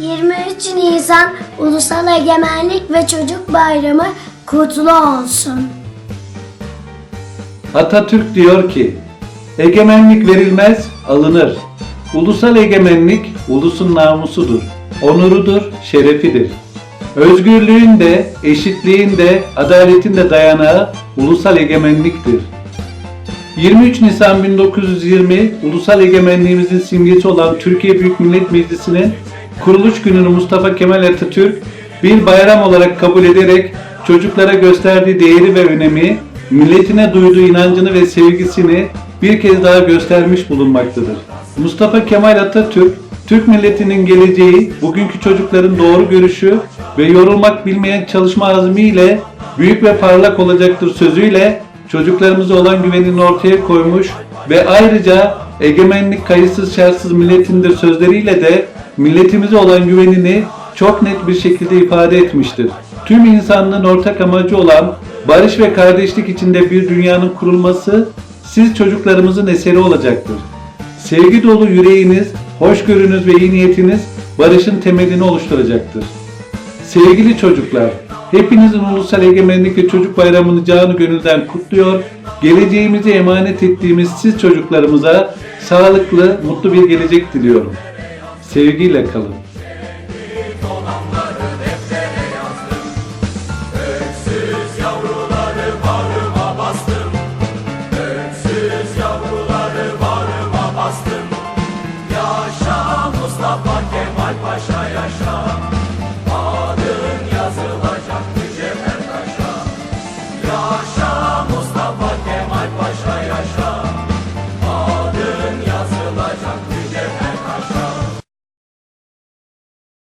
23 Nisan Ulusal Egemenlik ve Çocuk Bayramı kutlu olsun. Atatürk diyor ki, egemenlik verilmez, alınır. Ulusal egemenlik ulusun namusudur, onurudur, şerefidir. Özgürlüğün de, eşitliğin de, adaletin de dayanağı ulusal egemenliktir. 23 Nisan 1920 ulusal egemenliğimizin simgesi olan Türkiye Büyük Millet Meclisi'nin kuruluş gününü Mustafa Kemal Atatürk bir bayram olarak kabul ederek çocuklara gösterdiği değeri ve önemi, milletine duyduğu inancını ve sevgisini bir kez daha göstermiş bulunmaktadır. Mustafa Kemal Atatürk, Türk milletinin geleceği, bugünkü çocukların doğru görüşü ve yorulmak bilmeyen çalışma azmiyle büyük ve parlak olacaktır sözüyle çocuklarımıza olan güvenini ortaya koymuş ve ayrıca egemenlik kayıtsız şartsız milletindir sözleriyle de milletimize olan güvenini çok net bir şekilde ifade etmiştir. Tüm insanlığın ortak amacı olan barış ve kardeşlik içinde bir dünyanın kurulması siz çocuklarımızın eseri olacaktır. Sevgi dolu yüreğiniz, hoşgörünüz ve iyi niyetiniz barışın temelini oluşturacaktır. Sevgili çocuklar, hepinizin Ulusal Egemenlik ve Çocuk Bayramı'nı canı gönülden kutluyor. Geleceğimizi emanet ettiğimiz siz çocuklarımıza sağlıklı, mutlu bir gelecek diliyorum. Sevgiyle kalın. Mustafa Kemal Paşa yaşa Adın yazılacak mücevher taşa Yaşa Mustafa Kemal Paşa yaşa Adın yazılacak mücevher